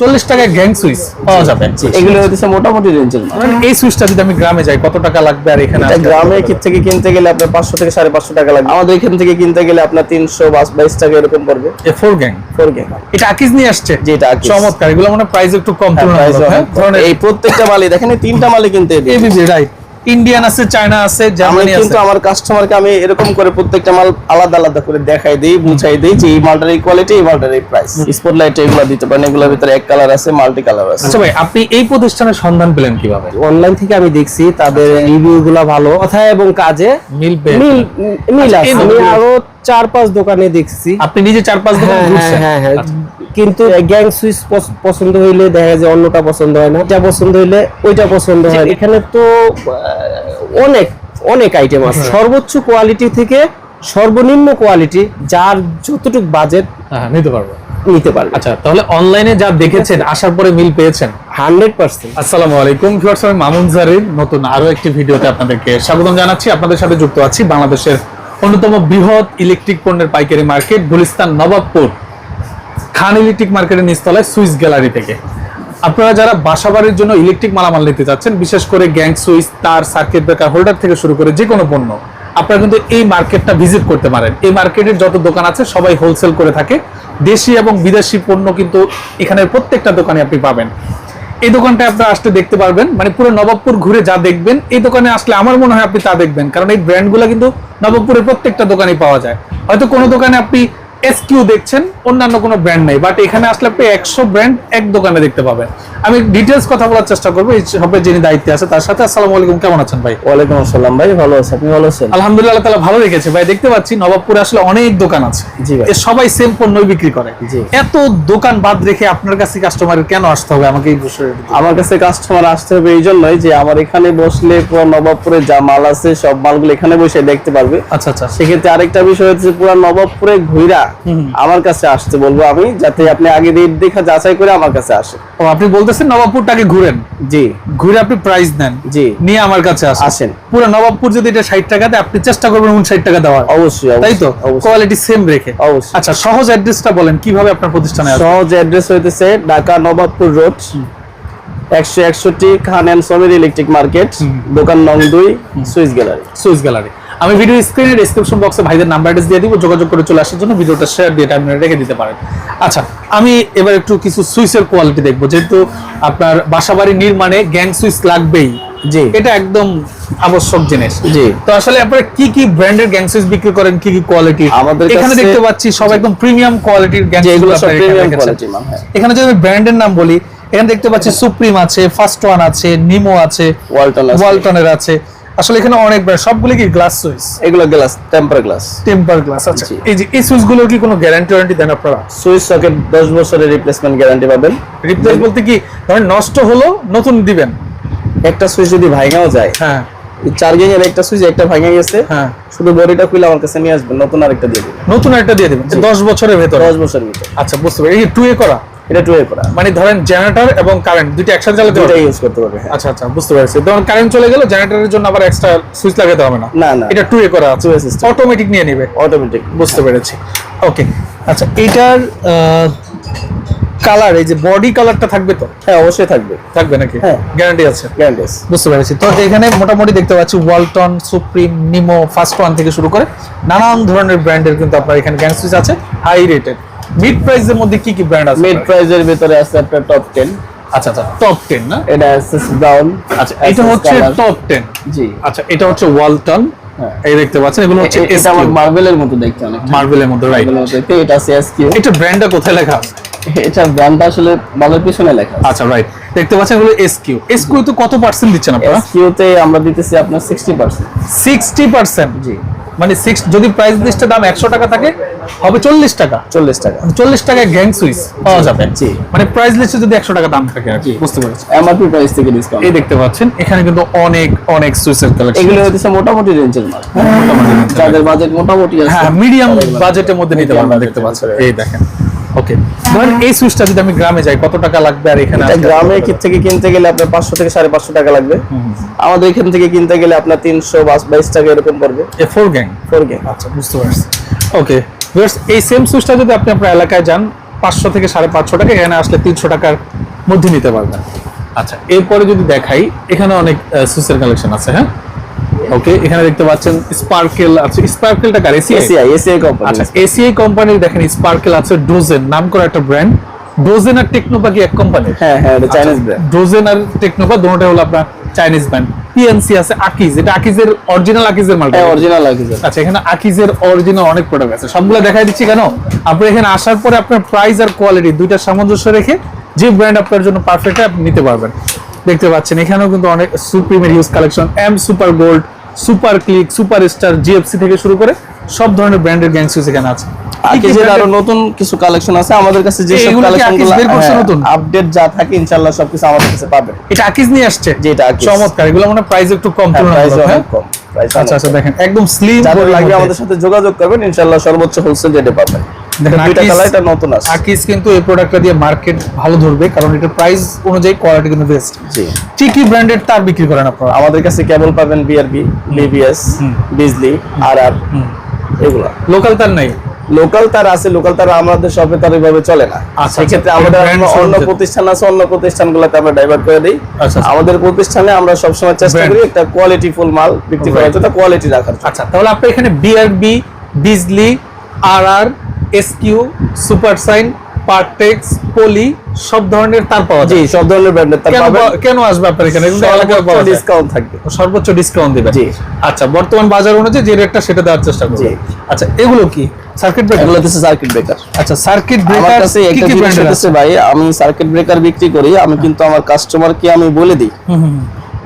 চল্লিশ টাকায় gang switch পাওয়া যাবে। এগুলো হচ্ছে মোটামুটি রেঞ্জের এই সুইচটা যদি আমি গ্রামে যাই কত টাকা লাগবে আর এখানে গ্রামে থেকে কিনতে গেলে আপনার পাঁচশো থেকে সাড়ে পাঁচশো টাকা লাগবে। আমাদের এখান থেকে কিনতে গেলে আপনার তিনশো বাইশ টাকা এরকম পড়বে। ফোর গ্যাং ফোর গ্যাং এটা আকিজ নিয়ে আসছে? জি, এটা চমৎকার। এগুলো মানে প্রাইস একটু কম তুলনামূলক হ্যাঁ? এই প্রত্যেকটা মালই দেখেন এই তিনটা মালে কিনতে। এবিবি রাইট ইন্ডিয়ান আছে চায়না আছে আমি জার্মানি আছে। কিন্তু আমার কাস্টমারকে আমি এরকম করে প্রত্যেকটা মাল আলাদা আলাদা করে দেখাই দিই বুঝাই দিই যে এই মালটার এই কোয়ালিটি এই মালটার এই প্রাইস স্পটলাইট এগুলো দিতে পারেন এগুলোর ভিতরে এক কালার আছে মাল্টি কালার আছে। আচ্ছা ভাই আপনি এই প্রতিষ্ঠানের সন্ধান পেলেন কীভাবে? অনলাইন থেকে আমি দেখছি তাদের রিভিউ গুলা ভালো। কথা এবং কাজে মিল মিল মিল আচ্ছা, আছে। আমি আরও চার পাঁচ দোকানে দেখছি। আপনি নিজে চার পাঁচ দোকান হ্যাঁ হ্যাঁ হ্যাঁ হ্যাঁ। কিন্তু গ্যাং সুইচ পছন্দ হইলে দেখা যায় অন্যটা পছন্দ হয় না এটা পছন্দ হইলে ওইটা পছন্দ হয় এখানে তো অনেক অনেক আইটেম আছে। হ্যাঁ। সর্বোচ্চ কোয়ালিটি থেকে সর্বনিম্ন কোয়ালিটি যার যতটুক বাজেট হ্যাঁ নিতে পারব। নিতে পারবে। আচ্ছা তাহলে অনলাইনে যা দেখেছেন আসার পরে মিল পেয়েছেন? Hundred percent. আসসালামু আলাইকুম ভিউয়ার্স আমি মামুন জারির নতুন আরও একটি ভিডিওতে আপনাদেরকে স্বাগতম জানাচ্ছি। আপনাদের সাথে যুক্ত আছি বাংলাদেশের অন্যতম বৃহৎ ইলেকট্রিক পণ্যের পাইকারি মার্কেট গুলিস্তান নবাবপুর। খান ইলেকট্রিক মার্কেটের নিচতলায় সুইস গ্যালারি থেকে। আপনারা যারা বাসাবাড়ির জন্য ইলেকট্রিক মালামাল নিতে চাচ্ছেন বিশেষ করে গ্যাং সুইচ তার, সার্কিট ব্রেকার, হোল্ডার থেকে শুরু করে যে কোনো পণ্য, আপনারা কিন্তু এই মার্কেটটা ভিজিট করতে পারেন। এই মার্কেটের যত দোকান আছে, সবাই হোলসেল করে থাকে। দেশি এবং বিদেশি পণ্য কিন্তু এখানের প্রত্যেকটা দোকানে আপনি পাবেন। এই দোকানটা আপনারা আসতে দেখতে পারবেন মানে পুরো নবাবপুর ঘুরে যা দেখবেন, এই দোকানে আসলে আমার মনে হয় আপনি তা দেখবেন, কারণ এই ব্র্যান্ডগুলো কিন্তু নবাবপুরের প্রত্যেকটা দোকানেই পাওয়া যায়। হয়তো কোনো দোকানে আপনি এসকিউ দেখছেন অন্যান্য কোনো ব্র্যান্ড নেই বাট এখানে আসলে আপনি একশো ব্র্যান্ড এক দোকানে দেখতে পাবেন। আমি ডিটেলস কথা বলার চেষ্টা করব এই শপের যিনি দায়িত্বে আছে তার সাথে আসসালামু আলাইকুম কেমন আছেন ভাই? ওয়ালাইকুম আসসালাম ভাই ভালো আছে আপনি ভালো আছেন? আলহামদুলিল্লাহ তাআলা ভালো রেখেছে। ভাই দেখতে পাচ্ছি নবাবপুরে আসলে অনেক দোকান আছে। জি ভাই। সবাই সেম পণ্যই বিক্রি করে। এত দোকান বাদ রেখে আপনার কাছে কাস্টমারের কেন আসতে হবে? আমাকে এই বিষয়ে আমার কাছে কাস্টমার আসতে হবে এই জন্যই যে আমার এখানে বসলে পুরো নবাবপুরে যা মাল আছে সব মালগুলো এখানে বসে দেখতে পারবে। আচ্ছা আচ্ছা। সেক্ষেত্রে আরেকটা বিষয় হচ্ছে পুরো নবাবপুরে ঘুরা আমার কাছে আসতে বলব আমি যাতে আপনি আগে রেট দেখা যাচাই করে আমার কাছে আসে। ও আপনি বলতেছেন নবাবপুরটাকে ঘুরেন। জি। ঘুরে আপনি প্রাইস নেন। জি। নিয়ে আমার কাছে আসেন। পুরো নবাবপুর যদি এটা ষাট টাকা দেয় আপনি চেষ্টা করবেন উনষাট টাকা দেওয়ার। অবশ্যই তাই তো? কোয়ালিটি সেম রেখে। অবশ্যই। আচ্ছা সহজ অ্যাড্রেসটা বলেন কীভাবে আপনার প্রতিষ্ঠানে আসবে? সহজ অ্যাড্রেস হইতেছে ঢাকা নবাবপুর রোড একশো একষট্টি Khan and Samir electric market দোকান নং দুই সুইস গ্যালারি। Swiss gallery. আমি ভিডিও স্ক্রিনে ডিসক্রিপশন বক্সে ভাইদের নাম্বার অ্যাড্রেস দিয়ে দিব যোগাযোগ করে চলে আসার জন্য ভিডিওটা শেয়ার দিয়ে টাইম রেখে দিতে পারেন আচ্ছা আমি এবার একটু কিছু সুইচের কোয়ালিটি দেখব যেহেতু আপনার বাসাবাড়ি নির্মাণে গ্যাং সুইচ লাগবেই জি। এটা একদম আবশ্যক জিনিস জি। তো আসলে আপনারা কি কি ব্র্যান্ডের গ্যাং সুইচ বিক্রি করেন কি কি কোয়ালিটি আমাদের এখানে দেখতে পাচ্ছি সব একদম প্রিমিয়াম কোয়ালিটির গ্যাং সুইচ সব প্রিমিয়াম কোয়ালিটি হ্যাঁ এখানে যদি আমি ব্র্যান্ডের নাম বলি এখানে দেখতে পাচ্ছি সুপ্রিম আছে ফার্স্ট ওয়ান আছে নিমো আছে ওয়ালটন আছে। ওয়ালটনের আছে আসলে এখানে অনেক ব্র্যান্ড সবগুলো কি গ্লাস সুইচ এগুলো glass temper glass temper glass জি। এই যে এই সুইচগুলোর কি কোনো গ্যারান্টি ওয়ারেন্টি দেন আপনারা? সুইচ সকেট দশ বছরের রিপ্লেসমেন্ট গ্যারান্টি পাবেন। রিপ্লেস বলতে কি ধরেন নষ্ট হলো নতুন দিবেন। একটা সুইচ যদি ভাঙাও যায় হ্যাঁ। চার্জিং এর একটা সুইচ একটা ভাঙে গেছে হ্যাঁ। শুধু বডিটা খুলে আমার কাছে নিয়ে আসবেন নতুন আরেকটা দিয়ে দিবেন। নতুন একটা দিয়ে দিবেন দশ বছরের ভেতরে। দশ বছরের ভিতর। আচ্ছা বুঝতে পারি এই টু এ করা এটা টু এ করা। মানে ধরেন জেনারেটর এবং কারেন্ট দুইটা একসাথে চালাতে পারবেন ইউজ করতে পারবে হ্যাঁ। আচ্ছা আচ্ছা বুঝতে পারছি। ধরুন কারেন্ট চলে গেল জেনারেটরের জন্য আবার এক্সট্রা সুইচ লাগাতে হবে না? না, না। এটা টু এ করা আছে। Two-way অটোমেটিক নিয়ে নেবে। অটোমেটিক বুঝতে পেরেছি। ওকে আচ্ছা এটার কালার এই যে বডি কালারটা থাকবে তো? হ্যাঁ অবশ্যই থাকবে। থাকবে নাকি? হ্যাঁ। গ্যারান্টি আছে। গ্যারান্টি বুঝতে পেরেছি। তো এখানে মোটামুটি দেখতে পাচ্ছি Walton Supreme Nemo First One থেকে শুরু করে নানান ধরনের ব্র্যান্ডের কিন্তু আপনার এখানে গ্যাং সুইচ আছে হাই রেটেড মিড প্রাইজের মধ্যে কি কি ব্র্যান্ড আছে মিড প্রাইজের ভিতরে আছে আপনার টপ 10 আচ্ছা আচ্ছা টপ 10 না? এটা এসএস ব্রাউন আচ্ছা এটা হচ্ছে টপ 10 জি। আচ্ছা এটা হচ্ছে ওয়ালটন হ্যাঁ। এই দেখতে পাচ্ছেন এগুলো হচ্ছে এটা আমার মার্বেলের মতো দেখতে অনেক মার্বেলের মতো রাইট এগুলো হচ্ছে এটা আছে এসকিউ এটা ব্র্যান্ডটা কোথায় লেখা আছে? এটা ব্র্যান্ডটা আসলে মালের পিছনে লেখা আচ্ছা রাইট দেখতে পাচ্ছেন এগুলো এসকিউ এসকিউ তো কত পার্সেন্ট দিচ্ছেন আপনারা? এসকিউ তে আমরা দিতেছি আপনার 60% সিক্সটি পার্সেন্ট জি। মানে সিক্স যদি প্রাইস লিস্টে দাম একশো টাকা থাকে হবে চল্লিশ টাকা। 40 টাকা। চল্লিশ টাকায় গ্যাং সুইচ পাওয়া যাবে। জি। মানে প্রাইস লিস্টে যদি একশো টাকা দাম থাকে আর কি বুঝতে পারছেন এমআরপি প্রাইস থেকে ডিসকাউন্ট এই দেখতে পাচ্ছেন এখানে কিন্তু অনেক অনেক সুইচের কালেকশন এগুলো হচ্ছে মোটামুটি রেঞ্জের মাল। মোটামুটি যাদের বাজেট মোটামুটি আছে হ্যাঁ মিডিয়াম বাজেটের মধ্যে নিতে পারবেন দেখতে পাচ্ছেন। এই দেখেন। ওকে ধরেন এই সুইচটা যদি আমি গ্রামে যাই কত টাকা লাগবে আর এখানে গ্রামে? থেকে কিনতে গেলে আপনার পাঁচশো থেকে সাড়ে পাঁচশো টাকা লাগবে। আমাদের এখান থেকে কিনতে গেলে আপনার তিনশো বাইশ টাকা এরকম পড়বে। ফোর গ্যাং ফোর গে আচ্ছা বুঝতে পারছি। ওকে এই সেম সুইচটা যদি আপনি আপনার এলাকায় যান পাঁচশো থেকে সাড়ে পাঁচশো টাকা এখানে আসলে তিনশো টাকার মধ্যে নিতে পারবেন। আচ্ছা এরপরে যদি দেখাই এখানে অনেক সুইচের কালেকশন আছে হ্যাঁ? ওকে এখানে দেখতে পাচ্ছেন স্পার্কেল আছে। স্পার্কেলটা কার? এসি এসিআই এসিআই কোম্পানি আচ্ছা এসিআই কোম্পানির দেখেন স্পার্কেল আছে ডোজেন নাম করা একটা ব্র্যান্ড ডোজেন আর টেকনোপা কি এক কোম্পানি হ্যাঁ হ্যাঁ এটা চাইনিজ ব্র্যান্ড ডোজেন আর টেকনোপা দুটোটা হলো আপনার চাইনিজ ব্র্যান্ড পিএনসি আছে আকিজ এটা আকিজের অরিজিনাল আকিজের মাল হ্যাঁ অরিজিনাল স্যার আচ্ছা এখানে আকিজের অরিজিনাল অনেক প্রোডাক্ট আছে। সবগুলো দেখাই দিচ্ছি কেন? আপনি এখানে আসার পরে আপনার প্রাইস আর কোয়ালিটি দুইটা সামঞ্জস্য রেখে যে ব্র্যান্ড আপনার জন্য পারফেক্ট আপনি নিতে পারবেন। দেখতে পাচ্ছেন এখানেও কিন্তু অনেক সুপ্রিমের use collection M super gold super click super star GFC থেকে শুরু করে সব ধরনের ব্র্যান্ডের গ্যাং এখানে আছে। কি কি আকিজের আরও এর- নতুন কিছু কালেকশন আছে। আমাদের কাছে যে সব করছে নতুন? আপডেট যা থাকে ইনশাআল্লাহ সবকিছু আমাদের কাছে এটা আকিজ নিয়ে আসছে? জি, এটা আকিজ। চমৎকার। এগুলো মানে প্রাইস একটু কম হ্যাঁ প্রাইস হ্যাঁ অনেক কম। আচ্ছা আচ্ছা দেখেন একদম স্লিম যাদের লাগবে আমাদের সাথে যোগাযোগ করবেন ইনশাআল্লাহ সর্বোচ্চ হোলসেল রেটে পাবেন দেখেন, দুইটা আকিজ- কালার এটা নতুন আছে। আকিজ কিন্তু এই প্রোডাক্টটা দিয়ে মার্কেট ভালো ধরবে কারণ এটা প্রাইস অনুযায়ী কোয়ালিটি কিন্তু বেস্ট জি। কি কি ব্র্যান্ডের তার বিক্রি করেন আপনারা? আমাদের কাছে কেবল পাবেন বিআরবি বিবিএস বিজলি আর আর এগুলা। লোকাল তার নাই? লোকাল তার আছে লোকাল তার আমাদের শপে তার এইভাবে চলে না। আচ্ছা, সেক্ষেত্রে আচ্ছা। আমাদের অন্য প্রতিষ্ঠান আছে অন্য প্রতিষ্ঠানগুলোতে আমরা ডাইভার্ট করে দিই। আচ্ছা, আচ্ছা। আমাদের প্রতিষ্ঠানে আমরা সবসময় চেষ্টা করি একটা কোয়ালিটি ফুল মাল বিক্রি করার জন্য কোয়ালিটি রাখার আচ্ছা তাহলে আপনি এখানে বিআরবি বিজলি আর আর SQ super sign Partex poly সব ধরনের তার পাওয়া জি যায় সব ধরনের ব্র্যান্ডের তার পাবেন। কেন আসবে আপনার এখানে? এলাকায় পাওয়া। ডিসকাউন্ট থাকবে। সর্বোচ্চ ডিসকাউন্ট দিবেন। জি। আচ্ছা বর্তমান বাজার অনুযায়ী যে রেটটা সেটা দেওয়ার চেষ্টা করবেন জি। আচ্ছা এগুলো কি? সার্কিট ব্রেকার এগুলো হচ্ছে সার্কিট ব্রেকার আচ্ছা সার্কিট ব্রেকার আমার কাছে একটা জিনিস আছে? ভাই আমি সার্কিট ব্রেকার বিক্রি করি আমি কিন্তু আমার কাস্টমারকে আমি বলে দিই।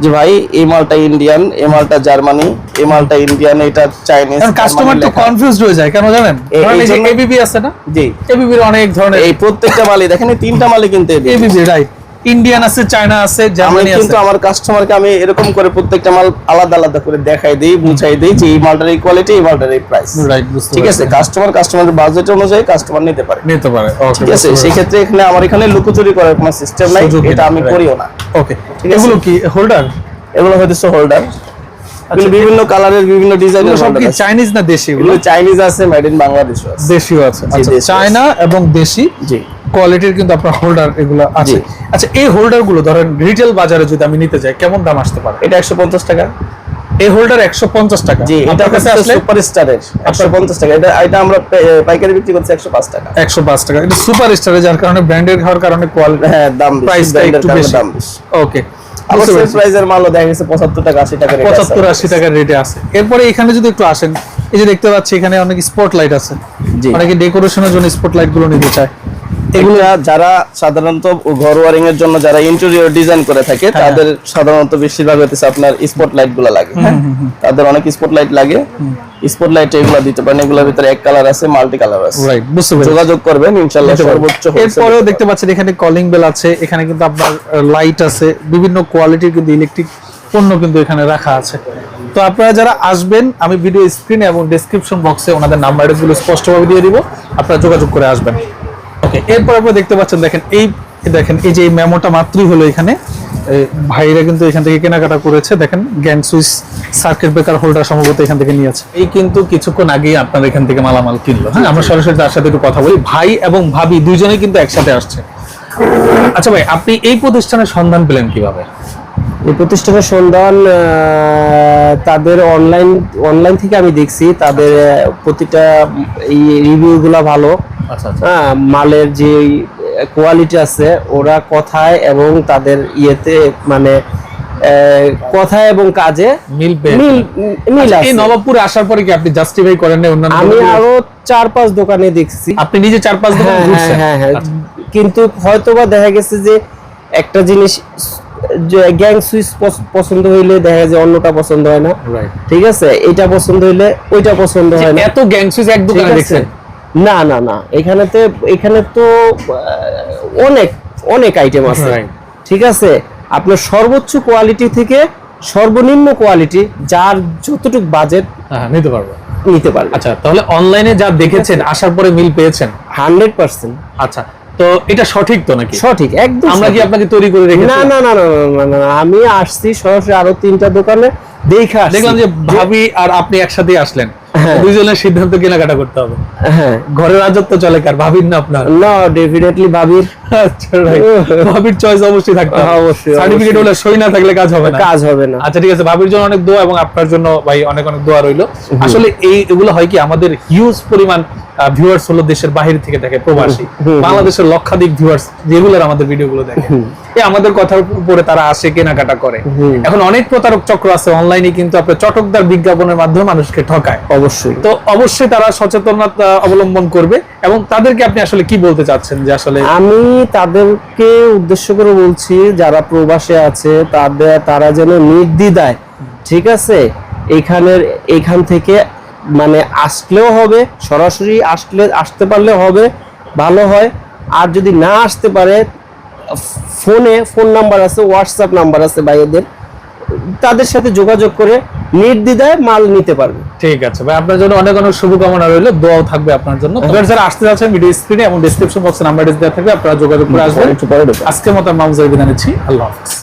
যে ভাই এই মালটা ইন্ডিয়ান এই মালটা জার্মানি এই মালটা ইন্ডিয়ান এটা চাইনিজ কাস্টমার তো কনফিউজড হয়ে যায় কেন জানেন? এই- যে এবিবি আছে না? জি। এবিবির অনেক ধরনের এই প্রত্যেকটা মালই দেখেন এই তিনটা মালই কিন্তু এবিবি রাইট ইন্ডিয়ান আছে চায়না আছে জার্মানি আছে কিন্তু আমার কাস্টমারকে আমি এরকম করে প্রত্যেকটা মাল আলাদা আলাদা করে দেখাই দেই বুঝাই দেই যে এই মালটার এই কোয়ালিটি এই মালটার এই প্রাইস রাইট ঠিক আছে? কাস্টমার কাস্টমারের বাজেট অনুযায়ী কাস্টমার নিতে পারে। নিতে পারে ঠিক আছে? সেই ক্ষেত্রে এখানে আমার এখানে লুকোচুরি করার কোনো সিস্টেম নাই এটা আমি করিও না। ওকে এগুলো কি হোল্ডার এগুলো হচ্ছে হোল্ডার বিভিন্ন কালারের বিভিন্ন ডিজাইনের সব কি চাইনিজ না দেশি এগুলো? চাইনিজ আছে মেড ইন বাংলাদেশও আছে। দেশিও আছে। আচ্ছা চায়না এবং দেশি জি। কোয়ালিটির কিন্তু আপনার হোল্ডার এগুলো আছে। আচ্ছা এই হোল্ডারগুলো ধরেন রিটেল বাজারে যদি আমি নিতে যাই কেমন দাম আসতে পারে? এটা একশো পঞ্চাশ টাকা। এই হোল্ডার একশো পঞ্চাশ টাকা। জি এটা কাছে আসলে? সুপার স্টারের একশো পঞ্চাশ টাকা। এটা এটা আমরা পাইকারি বিক্রি করছি একশো পাঁচ টাকা। একশো পাঁচ টাকা। এটা সুপার স্টারে যার কারণে ব্র্যান্ডের হওয়ার কারণে কোয়ালিটি হ্যাঁ দাম প্রাইসটা একটু দাম বেশি। ওকে মালও দেখা গেছে পঁচাত্তর টাকা আশি টাকা টাকার রেটে আছে। এরপরে এখানে যদি একটু আসেন এই যে দেখতে পাচ্ছি এখানে অনেক স্পট লাইট আছে। অনেকে ডেকোরেশনের জন্য স্পট লাইটগুলো নিতে চায়। এগুলো যারা সাধারণত ঘর ওয়ারিং এর জন্য যারা ইন্টেরিয়র ডিজাইন করে থাকে হ্যাঁ। তাদের সাধারণত বেশিরভাগ হচ্ছে আপনার স্পট লাইটগুলো লাগে। হ্যাঁ? তাদের অনেক স্পট লাইট লাগে। স্পট লাইট এগুলো দিতে পারেন এগুলোর ভিতরে এক কালার আছে মাল্টি কালার আছে। রাইট বুঝতে পেরেছি। যোগাযোগ করবেন ইনশাআল্লাহ সর্বোচ্চ এরপরেও দেখতে পাচ্ছেন এখানে কলিং বেল আছে এখানে কিন্তু আপনার লাইট আছে বিভিন্ন কোয়ালিটির কিন্তু ইলেকট্রিক পণ্য কিন্তু এখানে রাখা আছে। তো আপনারা যারা আসবেন আমি ভিডিও স্ক্রিনে এবং ডেসক্রিপশন বক্সে ওনাদের নাম্বারগুলো স্পষ্টভাবে দিয়ে দিব। আপনারা যোগাযোগ করে আসবেন। ওকে এরপর আপনারা দেখতে পাচ্ছেন, দেখেন এই দেখেন এই যে মেমোটা মাত্রই হলো এখানে। ভাইরা কিন্তু এখান থেকে কেনাকাটা করেছে। দেখেন, gang switch circuit breaker holder সম্ভবত এখান থেকে নিয়েছে এই কিন্তু কিছুক্ষণ আগেই আপনার এখান থেকে মালামাল কিনলো। হ্যাঁ আমরা সরাসরি তার সাথে একটু কথা বলি। ভাই এবং ভাবি দুইজনেই কিন্তু একসাথে আসছে। আচ্ছা ভাই, আপনি এই প্রতিষ্ঠানের সন্ধান পেলেন কীভাবে? এই প্রতিষ্ঠানের সন্ধান তাদের অনলাইন অনলাইন থেকে আমি দেখছি তাদের প্রতিটা এই রিভিউ গুলা ভালো। আচ্ছা আচ্ছা। হ্যাঁ মালের যে কোয়ালিটি আছে ওরা কথায় এবং তাদের ইয়েতে মানে কথায় এবং কাজে মিল মিল আছে। নবাবপুরে আসার পরে কি আপনি জাস্টিফাই করেন না অন্যান্য আমি আরও চার পাঁচ দোকানে দেখছি। আপনি নিজে চার পাঁচ দোকান হ্যাঁ হ্যাঁ ঘুরছেন? হ্যাঁ হ্যাঁ। আচ্ছা। কিন্তু হয়তোবা দেখা গেছে যে একটা জিনিস গ্যাং সুইচ পছন্দ হইলে দেখা যায় অন্যটা পছন্দ হয় না. ঠিক আছে? এটা পছন্দ হইলে ওইটা পছন্দ হয় না। এত গ্যাং সুইচ এক দোকানে দেখছেন? না না না। এখানেতে এখানে তো অনেক অনেক আইটেম আছে. ঠিক আছে? আপনার সর্বোচ্চ কোয়ালিটি থেকে সর্বনিম্ন কোয়ালিটি যার যতটুকু বাজেট হ্যাঁ নিতে পারব। নিতে পারবে। আচ্ছা তাহলে অনলাইনে যা দেখেছেন আসার পরে মিল পেয়েছেন? হান্ড্রেড পার্সেন্ট আচ্ছা তো এটা সঠিক তো নাকি? সঠিক একদম আমরা কি আপনাকে তৈরি করে রেখেছি? না না না না না, আমি আসছি সরাসরি আরও তিনটা দোকানে দেখা দেখলাম যে ভাবি আর আপনি একসাথে আসলেন। হ্যাঁ। দুইজনের সিদ্ধান্ত কেনাকাটা করতে হবে। হ্যাঁ। ঘরের রাজত্ব চলে কার ভাবির না আপনার? না ডেফিনেটলি ভাবির। আচ্ছা right। ভাবির চয়েস অবশ্যই থাকতে হবে। অবশ্যই, সার্টিফিকেট হলে সই না থাকলে কাজ হবে না। কাজ হবে না। আচ্ছা ঠিক আছে ভাবির জন্য অনেক দোয়া এবং আপনার জন্য ভাই অনেক অনেক দোয়া রইল। আসলে এই এগুলো হয় কি আমাদের হিউজ পরিমাণ ভিউয়ার্স হলো দেশের বাহির থেকে দেখে প্রবাসী। বাংলাদেশের লক্ষাধিক ভিউয়ার্স রেগুলার আমাদের ভিডিওগুলো দেখে। এই আমাদের কথার উপরে তারা আসে কেনাকাটা করে। এখন অনেক প্রতারক চক্র আছে অনলাইনে কিন্তু আপনার চটকদার বিজ্ঞাপনের মাধ্যমে মানুষকে ঠকায়। অবশ্যই। তো অবশ্যই তারা সচেতনতা অবলম্বন করবে। এবং তাদেরকে আপনি আসলে কি বলতে চাচ্ছেন যে আসলে আমি তাদেরকে উদ্দেশ্য করে বলছি, যারা প্রবাসে আছে তাদের তারা যেন নির্দ্বিধায়, ঠিক আছে, এখানের, এখান থেকে মানে আসলেও হবে, সরাসরি আসলে, আসতে পারলে হবে, ভালো হয়। আর যদি না আসতে পারে, ফোনে ফোন নাম্বার আছে হোয়াটসঅ্যাপ নাম্বার আছে ভাইয়েদের তাদের সাথে যোগাযোগ করে নির্দ্বিধায় মাল নিতে পারবে। ঠিক আছে ভাই আপনার জন্য অনেক অনেক শুভকামনা রইল দোয়াও থাকবে আপনার জন্য। তবে যারা আসতে যাচ্ছেন ভিডিও স্ক্রিনে এবং ডিসক্রিপশন বক্সে নাম্বার দেওয়া থাকবে আপনারা যোগাযোগ করে আসবেন। আজকের মতো মামুজার বিদায় নিচ্ছি আল্লাহ হাফিজ।